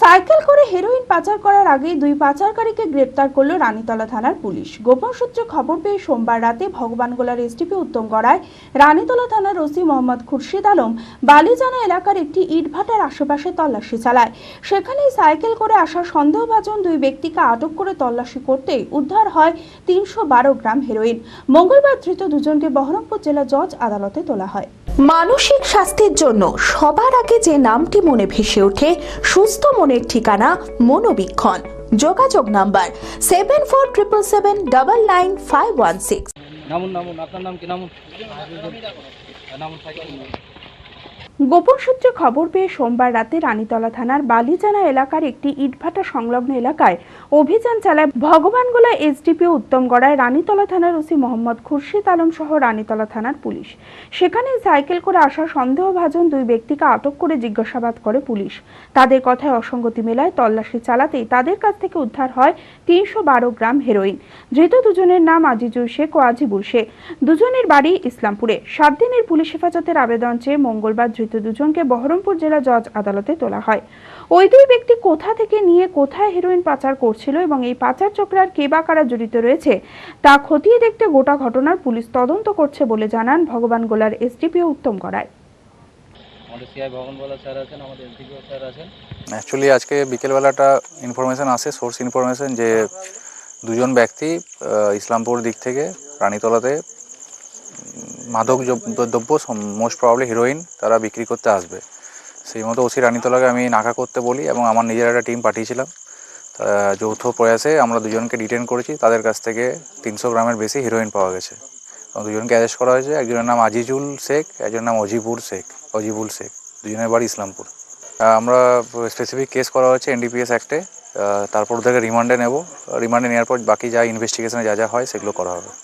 Cycle করে heroin পাচার করার আগে দুই পাচারকারীকে গ্রেপ্তার করল রানীতলা থানার পুলিশ। গোপন সূত্রে খবর পেয়ে সোমবার রাতে ভগবানগোলার এসডিপি উত্তম গড়ায় রানীতলা থানার ওসি মোহাম্মদ খুরশিদ আলম, বালিজানা এলাকার একটি ইটভাটার আশেপাশে তল্লাশি চালায়। সেখানেই সাইকেল করে আসা সন্দেহভাজন দুই ব্যক্তিকে আটক করে তল্লাশি করতেই উদ্ধার হয় তিনশো বারো গ্রাম হেরোইন। মঙ্গলবার ধৃত দুজনকে বহরমপুর জেলা জজ আদালতে তোলা হয়। মানসিক স্বাস্থ্যের জন্য সবার আগে যে নামটি মনে ভেসে ওঠে, সুস্থ মনের ঠিকানা মনোবীক্ষণ। যোগাযোগ number seven four triple seven double nine five one six. নামুন নামুন, আপনার নাম কি? নামুন। নামুন গোপন সূত্রে খবর পেয়ে সোমবার রাতে রানীতলা থানার বালিজানা এলাকার একটি ইটভাটা সংলগ্ন এলাকায় অভিযান চালায় ভগবানগোলা এসডিপি উত্তমগড়ায় রানীতলা থানার ওসি মোহাম্মদ খুরশিদ আলম সহ রানীতলা থানার পুলিশ। সেখানে সাইকেল করে আসা সন্দেহভাজন দুই ব্যক্তিকে আটক করে জিজ্ঞাসাবাদ করে পুলিশ। তাদের কথায় অসঙ্গতি মেলায় তল্লাশি চালাতেই তাদের কাছ থেকে উদ্ধার হয় তিনশো বারো গ্রাম হেরোইন। ধৃত দুজনের নাম আজিজুল শেখ ও আজিবুল শেখ। দুজনের বাড়ি ইসলামপুরে। সাত দিনের পুলিশ হেফাজতের আবেদন চেয়ে মঙ্গলবার ধৃত দুজনকে বহরমপুর জেলা জজ আদালতে তোলা হয়। ওই দুই ব্যক্তি কোথা থেকে নিয়ে কোথায় হেরোইন পাচার করছিল এবং এই পাচার চক্রে আর কে বা কারা জড়িত রয়েছে তা খতিয়ে দেখতে গোটা ঘটনার পুলিশ তদন্ত করছে বলে জানান ভগবান গোলার এসডিপিও উত্তম করায় আমাদের সিআই ভবনবালা স্যার আছেন আমাদের এনটিপিও স্যার আছেন। অ্যাকচুয়ালি আজকে বিকেলবেলাটা ইনফরমেশন আসে সোর্স ইনফরমেশন যে দুজন ব্যক্তি ইসলামপুর দিক থেকে রানীতলাতে মাদক দ্রব্য- মোস্ট প্রবলি হিরোইন তারা বিক্রি করতে আসবে। সেই মতো ওসি রানীতলাকে আমি নাকা করতে বলি এবং আমার নিজের একটা টিম পাঠিয়েছিলাম। যৌথ প্রয়াসে আমরা দুজনকে ডিটেন করেছি। তাদের কাছ থেকে তিনশো গ্রামের বেশি হিরোইন পাওয়া গেছে। এবং দুজনকে অ্যারেস্ট করা হয়েছে। একজনের নাম আজিজুল শেখ, একজনের নাম অজিপুর শেখ, অজিবুল শেখ। দুজনের বাড়ি ইসলামপুর। আমরা স্পেসিফিক কেস করা হয়েছে এনডিপিএস অ্যাক্টে তারপর ওদেরকে রিমান্ডে নেব। রিমান্ডে নেওয়ার পর বাকি যা ইনভেস্টিগেশনে যা যা হয় সেগুলো করা হবে।